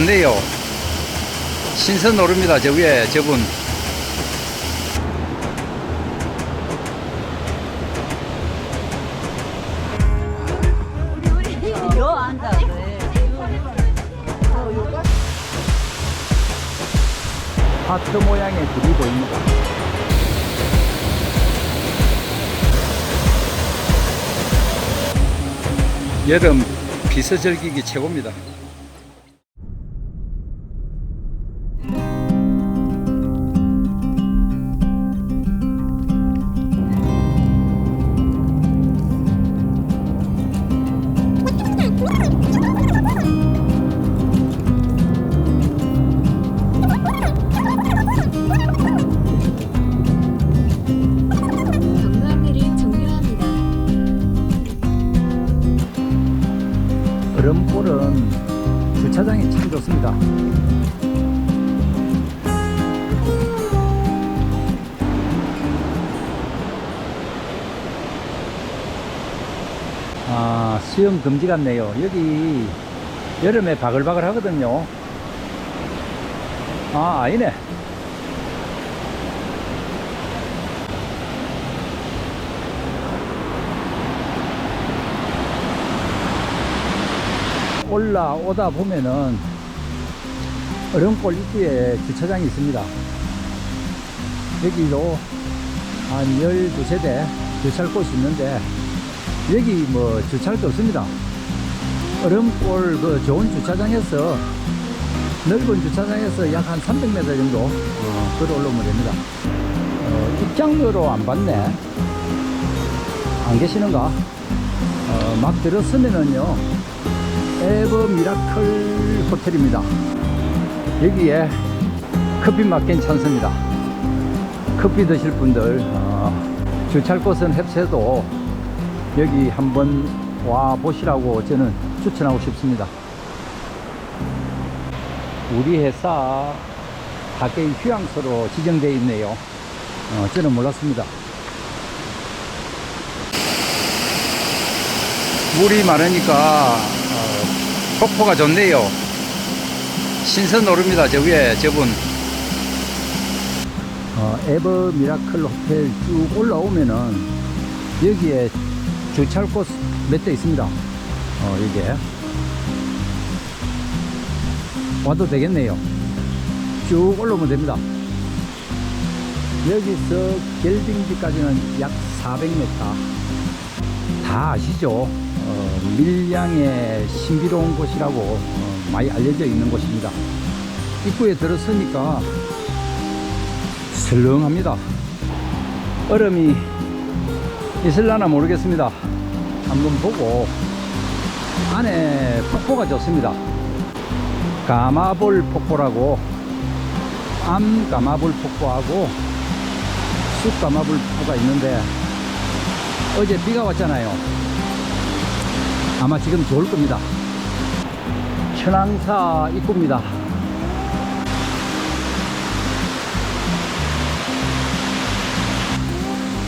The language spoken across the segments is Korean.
좋네요. 신선 오릅니다. 저 위에 저분. 하트 모양의 길이 보입니다. 여름 비서 즐기기 최고입니다. 좋습니다. 아, 수영 금지 같네요. 여기 여름에 바글바글 하거든요. 아, 아니네. 올라오다 보면은 얼음골 입구에 주차장이 있습니다. 여기도 한 12세대 주차할 곳이 있는데 여기 뭐 주차할 데 없습니다. 얼음골 그 좋은 주차장에서 넓은 주차장에서 약 한 300m 정도 어, 걸어 올라오면 됩니다. 어, 입장료로 안 받네. 안 계시는가? 어, 막 들었으면은요. 에버 미라클 호텔입니다. 여기에 커피 맛 괜찮습니다. 커피 드실 분들 어, 주차할 곳은 햅새도 여기 한번 와 보시라고 저는 추천하고 싶습니다. 우리 회사 밖의 휴양소로 지정되어 있네요. 어, 저는 몰랐습니다. 물이 많으니까 어, 폭포가 좋네요. 신선 오릅니다. 저 위에 저분. 어, 에버 미라클 호텔 쭉 올라오면은 여기에 주차할 곳 몇 대 있습니다. 어, 이게 와도 되겠네요. 쭉 올라오면 됩니다. 여기서 결빙지까지는 약 400m. 다 아시죠? 어, 밀양의 신비로운 곳이라고 어, 많이 알려져 있는 곳입니다. 입구에 들어서니까 설렁합니다. 얼음이 있을라나 모르겠습니다. 한번 보고 안에 폭포가 좋습니다. 가마볼 폭포라고 암 가마볼 폭포하고 쑥 가마볼 폭포가 있는데 어제 비가 왔잖아요. 아마 지금 좋을 겁니다. 천왕사 입구입니다.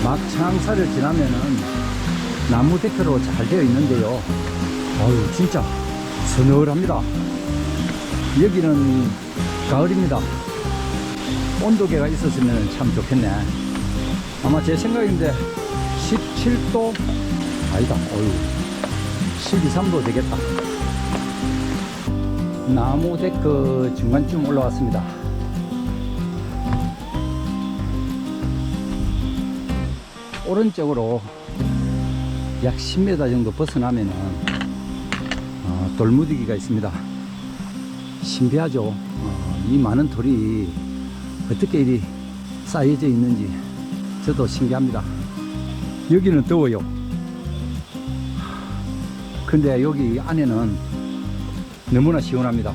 막 천왕사를 지나면은 나무 데크로 잘 되어 있는데요. 어유 진짜 서늘합니다. 여기는 가을입니다. 온도계가 있었으면 참 좋겠네. 아마 제 생각인데 17도 아니다. 어유 12, 3도 되겠다. 나무 데크 중간쯤 올라왔습니다. 오른쪽으로 약 10m 정도 벗어나면은 어, 돌무디기가 있습니다. 신비하죠. 어, 이 많은 돌이 어떻게 이리 쌓여져 있는지 저도 신기합니다. 여기는 더워요. 근데 여기 안에는 너무나 시원합니다.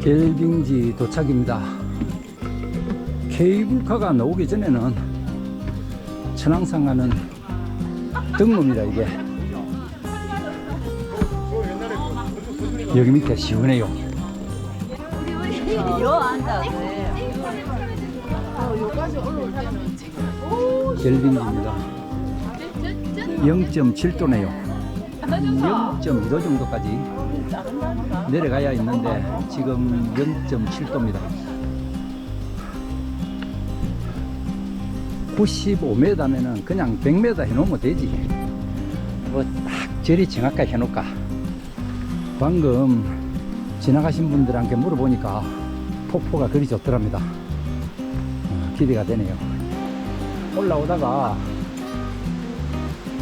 겔빙지 도착입니다. 케이블카가 나오기 전에는 천왕산 가는 등로입니다, 이게. 여기 밑에 시원해요. 겔빙지입니다. 0.7도네요. 0.2도 정도까지 내려가야 있는데 지금 0.7도입니다. 95m면은 그냥 100m 해놓으면 되지. 뭐 딱 저리 정확하게 해놓을까. 방금 지나가신 분들한테 물어보니까 폭포가 그리 좋더랍니다. 어, 기대가 되네요. 올라오다가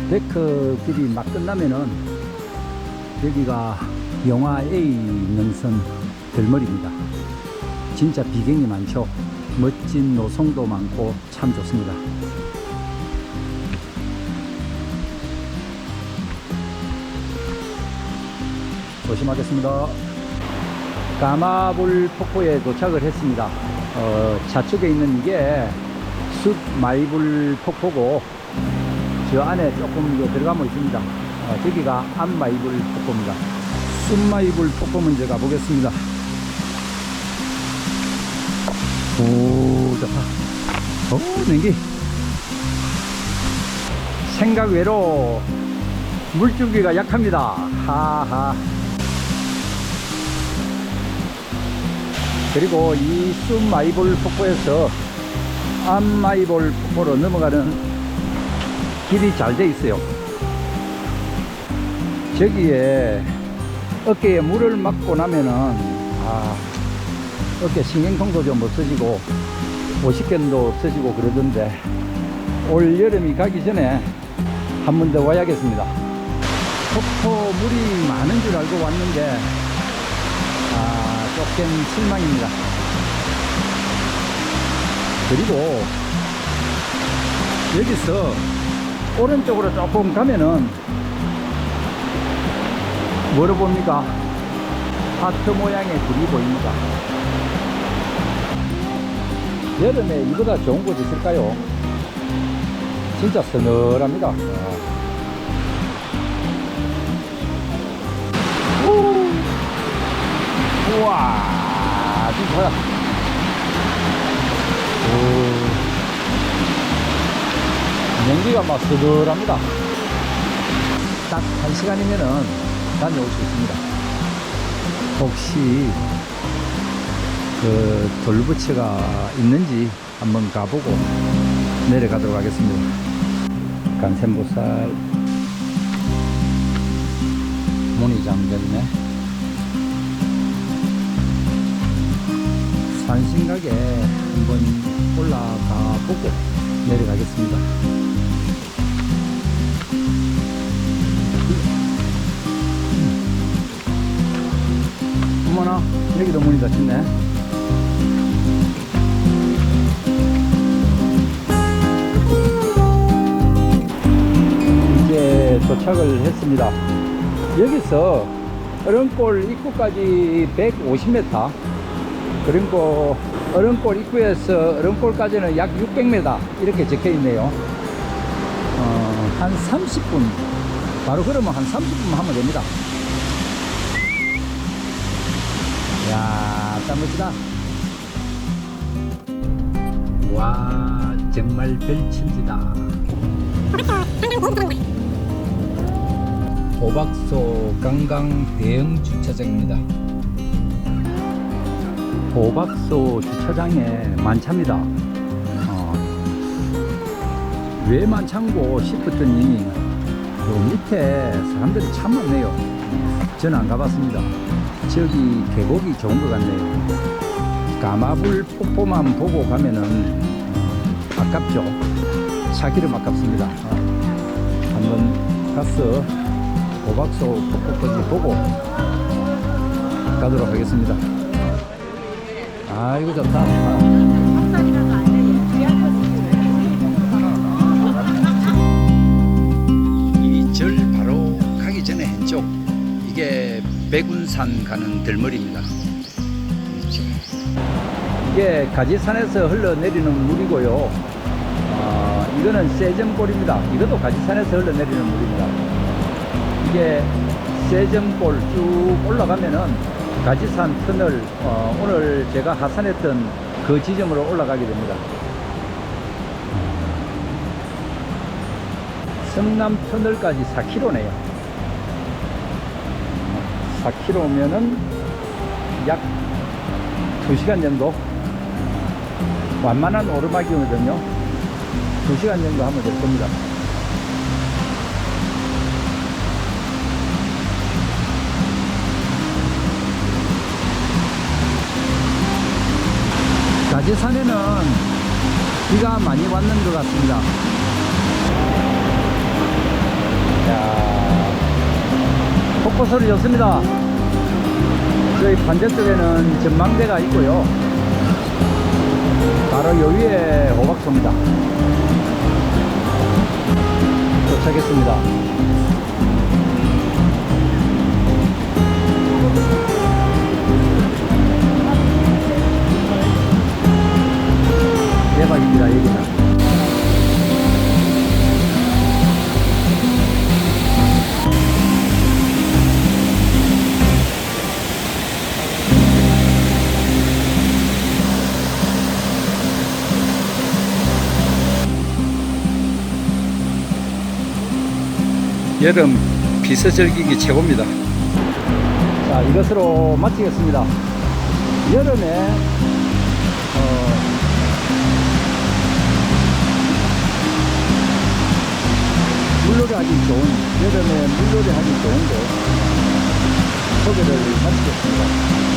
데크 길이 막 끝나면은 여기가 영화 A 능선 들머리입니다. 진짜 비경이 많죠. 멋진 노송도 많고 참 좋습니다. 조심하겠습니다. 까마불 폭포에 도착을 했습니다. 어, 좌측에 있는 이게 숲 마이불 폭포고 저 안에 조금 들어가면 있습니다. 어, 저기가 안마이불 폭포입니다. 숲마이불 폭포 먼저 가보겠습니다. 오, 좋다. 오, 냉기. 생각 외로 물줄기가 약합니다. 하하. 그리고 이 숲마이볼 폭포에서 암마이볼 폭포로 넘어가는 길이 잘 돼 있어요. 저기에 어깨에 물을 맞고 나면은 아, 어깨 신경통도 좀 없어지고 오십견도 없어지고 그러던데 올 여름이 가기 전에 한 번 더 와야겠습니다. 폭포 물이 많은 줄 알고 왔는데 아, 조금 실망입니다. 그리고 여기서 오른쪽으로 조금 가면은 봅니까? 하트 모양의 불이 보입니다. 여름에 이보다 좋은 곳 있을까요? 진짜 서늘합니다. 오. 우와, 좋아. 오. 연기가 막 서늘합니다. 딱 한 시간이면은 다녀올 수 있습니다. 혹시 그 돌부처가 있는지 한번 가보고 내려가도록 하겠습니다. 간센보살 문이 잠겼네. 산신각에 한번 올라가 보고 내려가겠습니다. 여기도 문이 닫혔네. 이제 도착을 했습니다. 여기서 어른골 입구까지 150m, 그리고 어른골 입구에서 어른골까지는 약 600m 이렇게 적혀 있네요. 어, 한 30분, 바로 그러면 한 30분 하면 됩니다. 야, 땀 멋지다. 와, 정말 별천지다. 호박소 관광 대형 주차장입니다. 호박소 주차장에 만차입니다. 어, 왜 만찬고 싶었더니 요 밑에 사람들이 참 많네요. 저는 안 가봤습니다. 저기 계곡이 좋은 것 같네요. 까마불 폭포만 보고 가면은 아깝죠. 차기름 아깝습니다. 어, 한번 가서 호박소 폭포까지 보고 가도록 하겠습니다. 아, 이거 좋다. 백운산 가는 들머리입니다. 이게 가지산에서 흘러내리는 물이고요. 아, 이거는 세점골입니다. 이것도 가지산에서 흘러내리는 물입니다. 이게 세점골 쭉 올라가면은 가지산 터널 어, 오늘 제가 하산했던 그 지점으로 올라가게 됩니다. 성남 터널까지 4km네요. 4km면은 약 2시간 정도? 완만한 오르막이거든요 2시간 정도 하면 될 겁니다. 가지산에는 비가 많이 왔는 것 같습니다 소리 좋습니다. 저희 반대쪽에는 전망대가 있고요. 바로 요 위에 호박소입니다. 도착했습니다. 대박입니다, 여기는. 여름 비서 즐기기 최고입니다. 자, 이것으로 마치겠습니다. 여름에, 어, 물놀이 하기 좋은, 여름에 물놀이 하기 좋은데, 소개를 마치겠습니다.